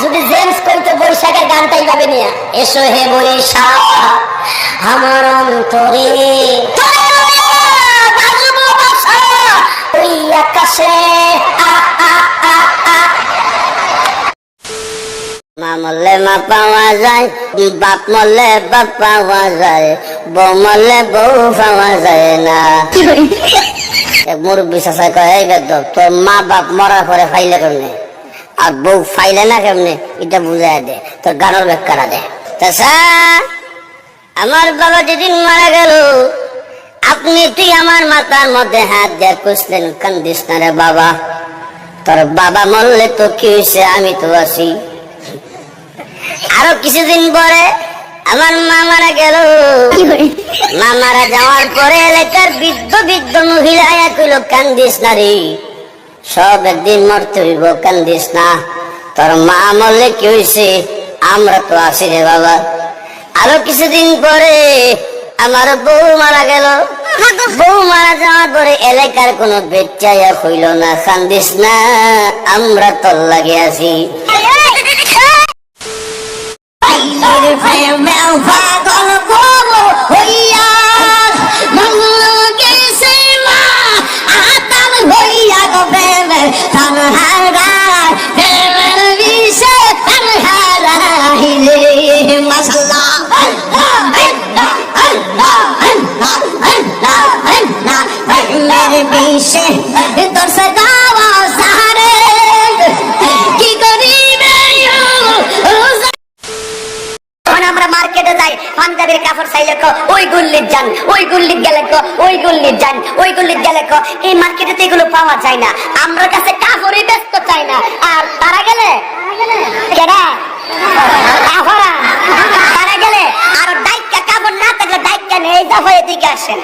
যদি জেমস করিত বৈশাখের গানটা এইভাবে নিয়ে এসো হে বৈশাখ আমার অন্তরে। আকাশে। মা মরলে মা পাওয়া যায় বাপ মরলে বাপ পাওয়া যায় বউ মরলে বউ পাওয়া যায় না। মুরব্বী চাষা কয় এই বেদ তোর মা বাপ মরার পরে ফাইলে কেমনে আর বউ ফাইলে না কেমনে এটা বুঝাই দে তোর গানের ব্যাখ্যাটা দে চাষা আমার বাবা যেদিন মারা গেল আপনি তুই আমার মাথার মধ্যে হাত দিয়ে কুসলেন কান্দিস না রে বাবা তোর বাবা মরলে তো কি হয়েছে আমি তো আছি। আরও কিছুদিন পরে আমার মা মারা গেল। মা মারা যাওয়ার পরে এলাকার বৃদ্ধ বৃদ্ধ মহিলা এক কান্দিস না রে। সব একদিন মরতে হইব কান্দিস না তোর মা মরলে কি হয়েছে আমরা তো আছি রে বাবা আরও কিছুদিন পরে আমার বউ মারা গেল বউ মারা যাওয়ার পরে এলাকার কোনো বেচাইয়া হইল না কান্দিস না আমরা তোর লাগে আছি লাগলে বিষে তোর সাদাওয়া সাহারে কি করি আমরা মার্কেটে যাই, পাঞ্জাবির কাপড় চাই কো, ওই গুল্লির যান ওই গুল্লির গেলে কো ওই গুল্লির যান ওই গুল্লির গেলে কো এই মার্কেটে তো এগুলো পাওয়া যায় না আমরা কাছে কাপড়ই ব্যস্ত চাই না আর তারা গেলে কেডা তারা গেলে আর ডাইকা কাপড় না থাকলে ডাইকা নেই দফায় দিকে আসেন